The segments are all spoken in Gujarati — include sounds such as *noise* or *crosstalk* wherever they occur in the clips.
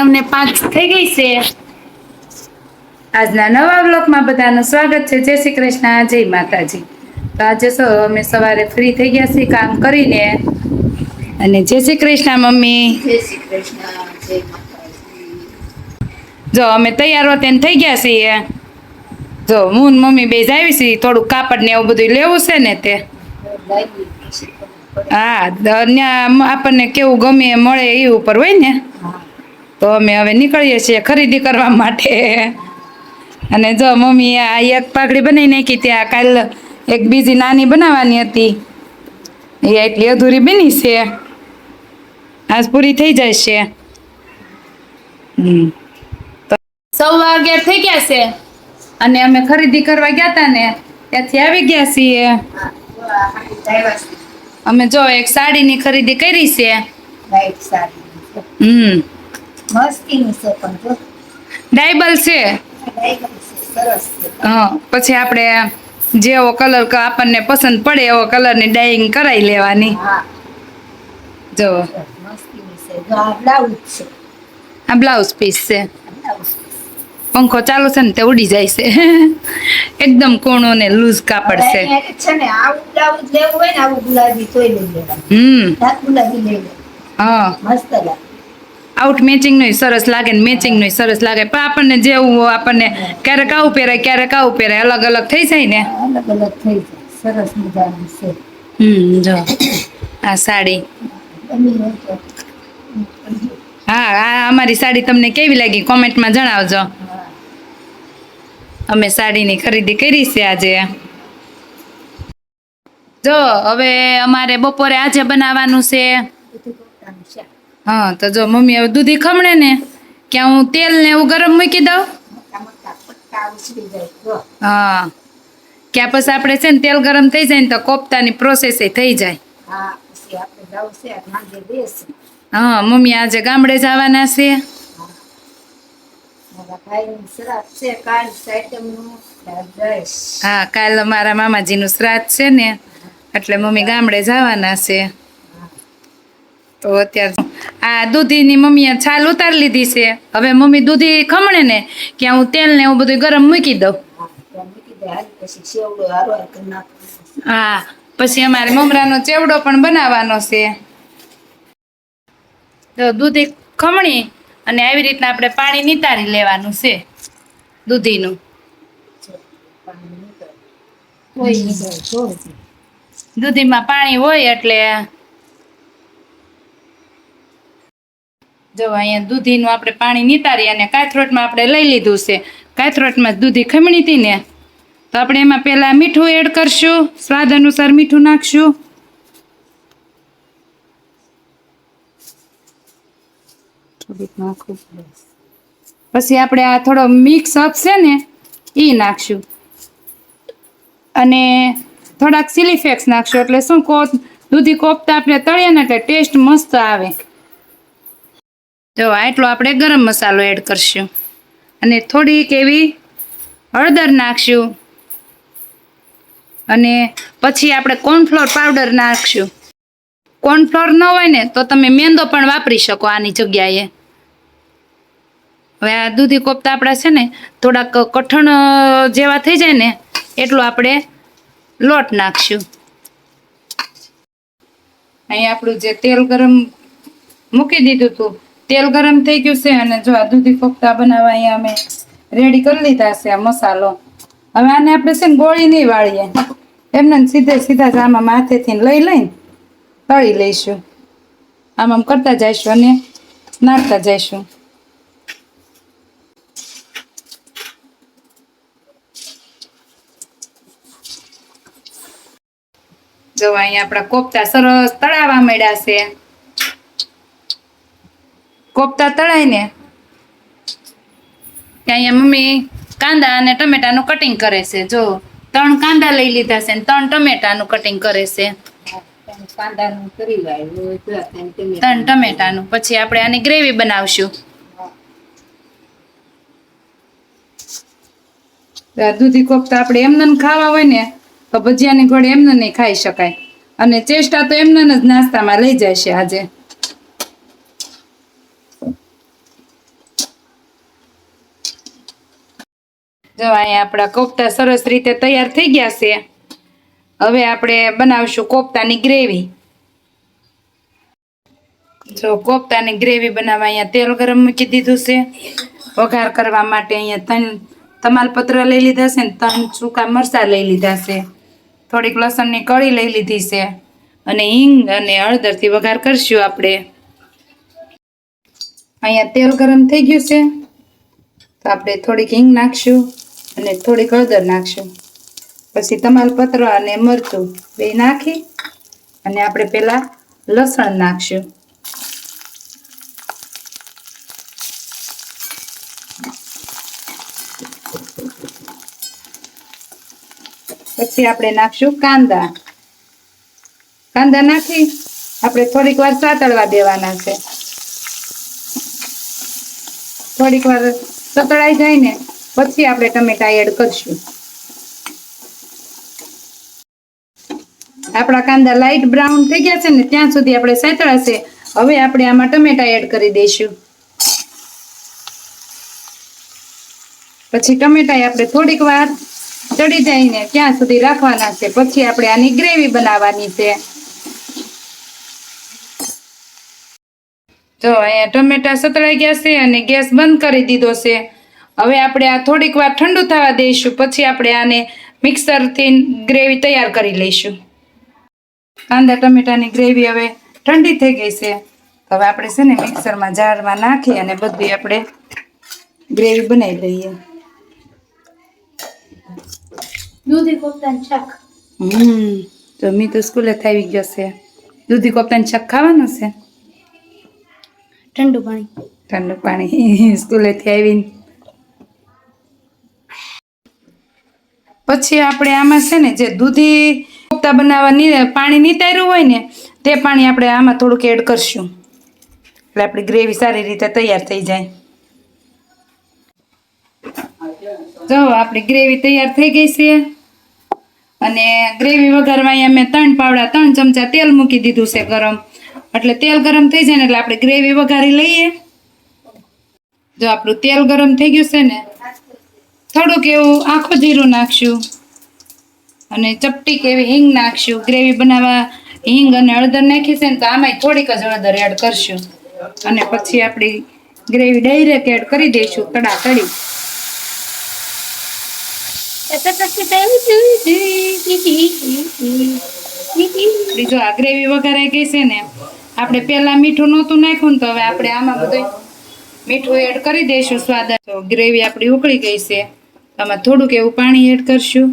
અમને પાંચ થઈ ગઈ છે. આજના નવા બ્લોકમાં બધાનું સ્વાગત છે. જય શ્રી કૃષ્ણ જય માતાજી. તો આજે સો અમે સવારે ફ્રી થઈ ગયા છીએ કામ કરીને. અને જય શ્રી કૃષ્ણ મમ્મી. જય શ્રી કૃષ્ણ જો અમે તૈયાર હોતે થઈ ગયા છીએ. જો હું મમ્મી બે જ આવી છીએ. થોડુંક કાપડ ને એવું બધું લેવું છે ને તે. હા આપણને કેવું ગમે મળે એ ઉપર હોય ને. તો અમે હવે નીકળીએ છીએ ખરીદી કરવા માટે. અને જો મમ્મી આ એક પાઘડી બનાવી નાખી ત્યાં કાલ એક બીજી નાની બનાવવાની હતી. એ એટલી અધૂરી બની છે. આજ પૂરી થઈ જાય છે. હમ. તો સવા અગિયાર થઈ ગયા છે. અને અમે ખરીદી કરવા ગયા હતા ને ત્યાંથી આવી ગયા છીએ. અમે જો એક સાડીની ખરીદી કરી છે. હમ. મસ્તીની છે પણ જો. ડાયબલ છે? આ છે સરસ હા પછી આપણે જેવો કલર આપણને પસંદ પડે એવો કલરની ડાઈંગ કરાવી લેવાની. જો. આ બ્લાઉઝ પીસ છે. પંખો ચાલુ છે ને તે ઉડી જાય છે. એકદમ કોણો ને લૂઝ કાપડ છે. હમ. હા. મસ્ત આઉટ મેચિંગનું સરસ લાગે ને મેચિંગનું સરસ લાગે. પણ આપણને જેવું આપણને ક્યારેક આવું પહેરાય ક્યારેક આવું પહેરાય. અલગ અલગ થઈ જાય ને? અલગ અલગ થઈ જાય. સરસ મજાનું છે. હમ જો. આ સાડી. હા આ અમારી સાડી તમને કેવી લાગી? કોમેન્ટમાં જણાવજો. અમે સાડીની ખરીદી કરી છે આજે. જો હવે અમારે બપોરે આજે બનાવવાનું છે. હા, તો જો મમ્મી હવે દૂધી ખમણે ને, કે હું તેલ ને એવું ગરમ મૂકી દઉં? હા. ક્યાં પછી આપણે છે ને તેલ ગરમ થઈ જાય ને તો કોફતાની પ્રોસેસ થઈ જાય. હા, મમ્મી આજે ગામડે જવાના છે. હા, કાલ મારા મામાજીનું શ્રાદ્ધ છે ને, એટલે મમ્મી ગામડે જવાના છે. તો અત્યારે આ દૂધીની મમ્મીએ છાલ ઉતારી લીધી છે. હવે મમ્મી દૂધી ખમણે ને કે હું તેલ ને એવું બધું ગરમ મૂકી દઉં. હા પછી અમારે મમરાનો ચેવડો પણ બનાવવાનો છે. તો દૂધી ખમણી અને આવી રીતના આપણે પાણી નિતારી લેવાનું છે દૂધીનું. દૂધીમાં પાણી હોય એટલે જો અહીંયા દૂધીનું આપણે પાણી નીતારી અને કાથરોટમાં આપણે લઈ લીધું છે. કાથરોટમાં દૂધી ખમણી હતી ને, તો આપણે એમાં પહેલાં મીઠું એડ કરશું, સ્વાદ અનુસાર મીઠું નાખશું. પછી આપણે આ થોડો મિક્સ અપ છે ને એ નાખશું. અને થોડાક સિલીફેક્સ નાખશું, એટલે શું કો દૂધી કોફતા આપણે તળીએ ને એટલે ટેસ્ટ મસ્ત આવે. જો આટલો આપણે ગરમ મસાલો એડ કરશું. અને થોડીક એવી હળદર નાખશું. અને પછી આપણે કોર્નફ્લોર પાવડર નાખશું. કોર્નફ્લોર ન હોય ને તો તમે મેંદો પણ વાપરી શકો આની જગ્યાએ. હવે આ દૂધી કોફતા આપણા છે ને, થોડાક કઠણ જેવા થઈ જાય ને, એટલું આપણે લોટ નાખશું. અહીં આપણું જે તેલ ગરમ મૂકી દીધું હતું તેલ ગરમ થઈ ગયું છે અને જો આ દૂધી કોફતા બનાવવા અહીંયા અમે રેડી કરી લીધા છે આ મસાલો. હવે આને આપણે છે ને ગોળી નહીં વાળીએ. એમને સીધે સીધા જ આમાં માથેથી લઈ લઈને તળી લઈશું. આમ આમ કરતા જઈશું અને નાખતા જઈશું. જો અહીંયા આપણા કોફતા સરસ તળાવા મળ્યા છે. કોફતા તળાઈને અહીંયા મમ્મી કાંદા અને ટમેટાનું કટિંગ કરે છે. જો, ત્રણ કાંદા લઈ લીધા છે ને ત્રણ ટમેટાનું કટિંગ કરે છે. ત્યાં ત્યાં. ત્રણ ટમેટાનું. પછી આપણે આની ગ્રેવી બનાવશું. દૂધી કોફતા આપણે એમને ખાવા હોય ને, તો ભજીયાની ઘોડી એમને નહીં ખાઈ શકાય. અને ચેષ્ટા તો એમને જ નાસ્તામાં લઈ જાય છે આજે. જો અહીંયા આપણા કોફતા સરસ રીતે તૈયાર થઈ ગયા છે. હવે આપણે બનાવશું કોફતાની ગ્રેવી. જો કોફતાની ગ્રેવી બનાવવા અહીંયા તેલ ગરમ મૂકી દીધું છે. વઘાર કરવા માટે અહીંયા ત્રણ તમાલપત્ર લઈ લીધા છે ને ત્રણ સૂકા મરચાં લઈ લીધા છે. થોડીક લસણની કળી લઈ લીધી છે. અને હિંગ અને હળદરથી વઘાર કરશું આપણે. અહીંયા તેલ ગરમ થઈ ગયું છે. તો આપણે થોડીક હિંગ નાખશું. અને થોડીક હળદર નાખશું. પછી તમાલપત્ર અને મરચું બે નાખી અને આપણે પહેલાં લસણ નાખશું. પછી આપણે નાખશું કાંદા. કાંદા નાખી આપણે થોડીક વાર સાતળવા દેવાના છે. થોડીક વાર સતળાઈ જાય ને પછી આપણે ટમેટા એડ કરશું. આપણા કાંદા લાઈટ બ્રાઉન થઈ ગયા છે ને, ત્યાં સુધી આપણે સાતળાશે હવે આપણે આમાં ટમેટા એડ કરી દઈશું. પછી ટમેટા આપણે થોડીક વાર ચડી જાય ને ત્યાં સુધી રાખવાના છે. પછી આપણે આની ગ્રેવી બનાવવાની છે. જો અહીંયા ટમેટા સતળાઈ ગયા છે અને ગેસ બંધ કરી દીધો છે. હવે આપણે આ થોડીક વાર ઠંડુ થવા દઈશું. પછી આપણે આને મિક્સરથી ગ્રેવી તૈયાર કરી લઈશું. કાંદા ટમેટાની ગ્રેવી હવે ઠંડી થઈ ગઈ છે. હવે આપણે છે ને મિક્સરમાં જારમાં નાખી અને બધી આપણે ગ્રેવી બનાવી લઈએ. દૂધી કોફતાનું શાક. હમ તો મી તો સ્કૂલે આવી ગયો છે. દૂધી કોફતાનું શાક ખાવાનું છે? ઠંડુ પાણી. ઠંડુ પાણી *laughs* સ્કૂલેથી આવીને. પછી આપણે આમાં છે ને જે દૂધી કોફતા બનાવવા પાણી નીતાર્યું હોય ને, તે પાણી આપણે આમાં થોડુંક એડ કરશું. એટલે આપણી ગ્રેવી સારી રીતે તૈયાર થઈ જાય. જો, આપણી ગ્રેવી તૈયાર થઈ ગઈ છે. અને ગ્રેવી વઘારવા અહીંયા મેં ત્રણ પાવડા, ત્રણ ચમચા તેલ મૂકી દીધું છે ગરમ. એટલે તેલ ગરમ થઈ જાય ને, એટલે આપણે ગ્રેવી વઘારી લઈએ. જો, આપણું તેલ ગરમ થઈ ગયું છે ને થોડુંક એવું આખું જીરું નાખશું. અને ચપટીક એવી હિંગ નાખશું. ગ્રેવી બનાવવા હિંગ અને હળદર નાખી છે ને તો આમાંય થોડીક જ હળદર એડ કરશું. અને પછી આપણી ગ્રેવી ડાયરેક્ટ એડ કરી દઈશું કડા કડી બીજો આ ગ્રેવી વગેરે ગઈ છે ને, આપણે પહેલાં મીઠું નહોતું નાખ્યું ને તો હવે આપણે આમાં બધું મીઠું એડ કરી દઈશું સ્વાદ. ગ્રેવી આપણી ઉકળી ગઈ છે. આમાં થોડુંક એવું પાણી એડ કરશું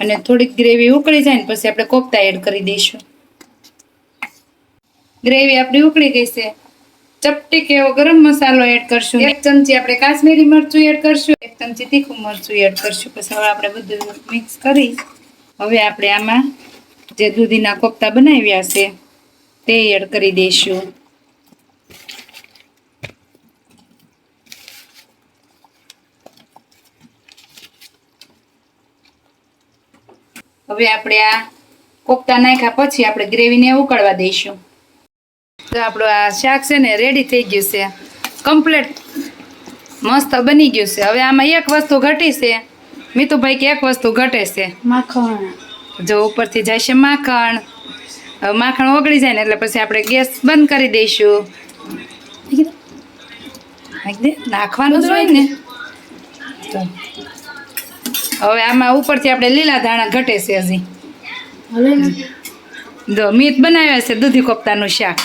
અને થોડીક ગ્રેવી ઉકળી જાય ને પછી આપણે કોફતા એડ કરી દઈશું. ગ્રેવી આપણી ઉકળી ગઈ છે. ચપટી કેવો ગરમ મસાલો એડ કરશું. એક ચમચી આપણે કાશ્મીરી મરચું એડ કરશું. એક ચમચી તીખું મરચું એડ કરશું. પછી હવે આપણે બધું મિક્સ કરી. હવે આપણે આમાં જે દૂધીના કોફતા બનાવ્યા છે, તે એડ કરી દઈશું. હવે આપણે આ કોફતા નાખ્યા પછી આપણે ગ્રેવીને ઉકળવા દઈશું. તો આપણું આ શાક છે ને રેડી થઈ ગયું છે. કમ્પ્લેટ મસ્ત બની ગયું છે. હવે આમાં એક વસ્તુ ઘટી છે. મીતુભાઈ કે એક વસ્તુ ઘટે છે. માખણ. જો ઉપરથી જાય છે માખણ. હવે માખણ ઓગળી જાય ને એટલે પછી આપણે ગેસ બંધ કરી દઈશું. નાખવાનું જ હોય ને. તો. હવે આમાં ઉપરથી આપણે લીલા ધાણા ઘટે છે હજી. જો મીત બનાવ્યા છે દૂધી કોફતાનું શાક.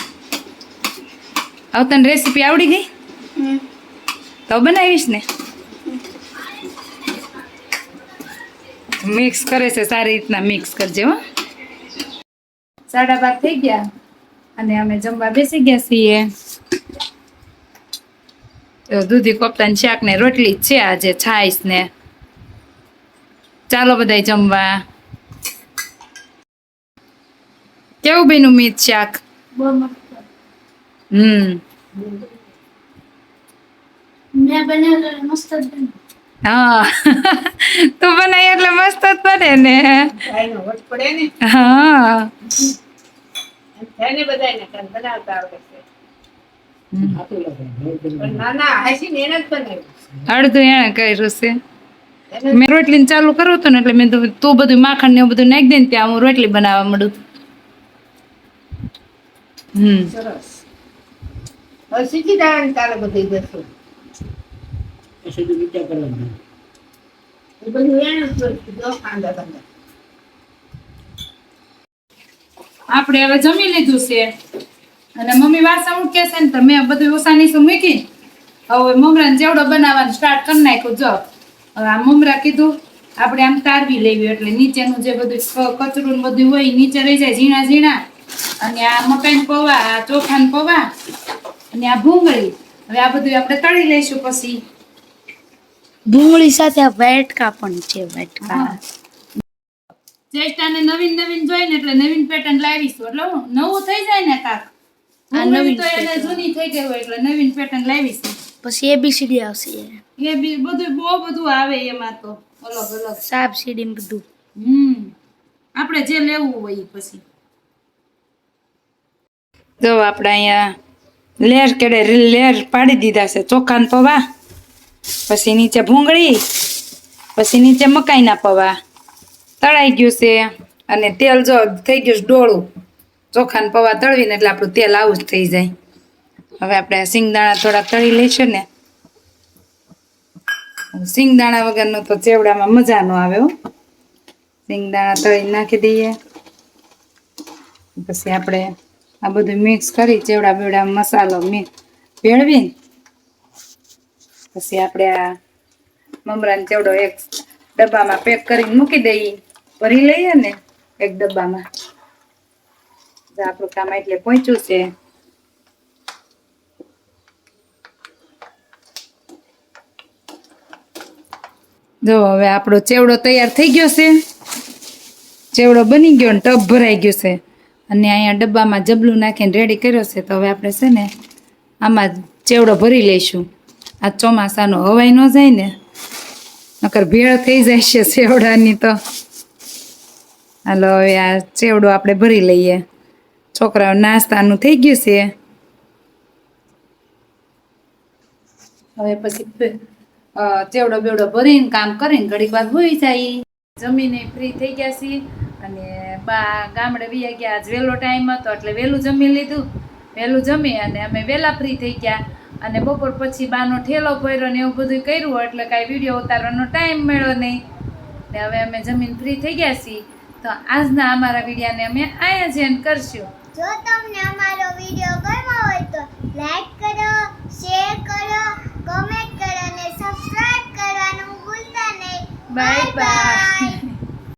હવે તને રેસીપી આવડી ગઈ? તો બનાવીશ ને. મિક્સ કરે છે સારી રીતના મિક્સ કરજે હો. સાડા બાર થઈ ગયા. અને અમે જમવા બેસી ગયા છીએ. તો દૂધી કોફતાની શાક ને રોટલી છે આજે છાશ ને. ચાલો બધાય જમવા. કેવું બેનું મીત શાક? હમ. હા. *laughs* તું બનાવી એટલે મસ્ત જ બને ને. ભાઈનો વટ પડે ને. હા. એમ થાય ને બધાયને કાંઈ બનાવતા આવડે છે. હમ. પણ ના ના હાસી ને એને અડધું એણે કર્યું છે. એને મેં રોટલી ચાલુ કરવું હતું ને એટલે મેં તું બધું માખણ ને એવું બધું નાખી દે ને ત્યાં હું રોટલી બનાવવા મળું હમ. સરસ. તારે બધી આપણે હવે જમી લીધું છે. અને મમ્મી વાસણ કે છે ને તમે મેં બધું ઓસાની શું મૂકી? હવે મમરાને જેવડો બનાવવાનું સ્ટાર્ટ કરી નાખ્યું જો. હવે આ મમરા કીધું આપણે આમ તારવી લેવી એટલે નીચેનું જે બધું કચરું બધું હોય નીચે રહી જાય ઝીણા ઝીણા. અને આ મકાઈ પૌવા આ ચોખાન પૌવા અને આ ભૂંગળી. હવે આ બધું આપણે તળી લઈશું પછી. ભૂંગળી સાથે આ વેટકા પણ છે વેટકા. ચેષ્ટાને નવીન નવીન જોઈને એટલે નવીન પેટર્ન લાવીશું. એટલે નવું થઈ જાય ને કાક. નવીન તો એને જૂની થઈ ગઈ હોય એટલે નવીન પેટર્ન લાવીશું. પછી એબીસીડી આવશે એ. બી બધું બહુ બધું આવે એમાં તો. અલગ અલગ. સાપ સીડી બધું. હમ. આપણે જે લેવું હોય પછી. જો આપણે અહીંયા લેર કેડે લેર પાડી દીધા છે. ચોખા ને પૌવા. પછી નીચે ભૂંગળી. પછી નીચે મકાઈના પૌવા. તળાઈ ગયું છે. અને તેલ જો થઈ ગયું છે ડોળું. ચોખા ને પૌવા તળવીને એટલે આપણું તેલ આવું જ થઈ જાય. હવે આપણે સિંગદાણા થોડાક તળી લઈશું ને. સિંગદાણા વગરનો તો ચેવડામાં મજા ન આવે હો. સિંગદાણા તળી નાખી દઈએ. પછી આપણે આ બધું મિક્સ કરી ચેવડા બેવડા મસાલો મિક્સ ભેળવીને પછી આપણે આ મમરાનો ચેવડો એક ડબ્બામાં પેક કરીને મૂકી દઈએ. ભરી લઈએ ને એક ડબ્બામાં. આપણું કામ એટલે પહોંચ્યું છે. જો હવે આપણો ચેવડો તૈયાર થઈ ગયો છે. ચેવડો બની ગયો ને ટબ ભરાઈ ગયો છે. અને અહીંયા ડબ્બામાં જબલું નાખીને રેડી કર્યો છે. તો હવે આપણે છે ને આમાં ચેવડો ભરી લઈશું. આ ચોમાસાનો હવાઈ ન જાય ને, નકર ભેળ થઈ જાય છે ચેવડાની તો. હાલો, હવે આ ચેવડો આપણે ભરી લઈએ. છોકરાઓ નાસ્તાનું થઈ ગયું છે. હવે પછી ચેવડો બેવડો ભરીને કામ કરીને ઘડીક વાર હોઈ જાય. જમીને ફ્રી થઈ ગયા છીએ. અને બા ગામડે વી ગયા. આજ વહેલો ટાઈમ હતો, એટલે વહેલું જમી લીધું. વહેલું જમી અને અમે વહેલા ફ્રી થઈ ગયા. અને બપોર પછી બાનો ઠેલો ભર્યો ને એવું બધું કર્યું એટલે કાંઈ વીડિયો ઉતારવાનો ટાઈમ મળ્યો નહીં. ને હવે અમે જમીન ફ્રી થઈ ગયા છીએ. તો આજના અમારા વિડીયાને અમે અહીંયા જ end કરશું. જો તમને અમારો વીડિયો ગમ્યો હોય તો લાઈક કરો શેર કરો કમેન્ટ કરો અને Bye bye.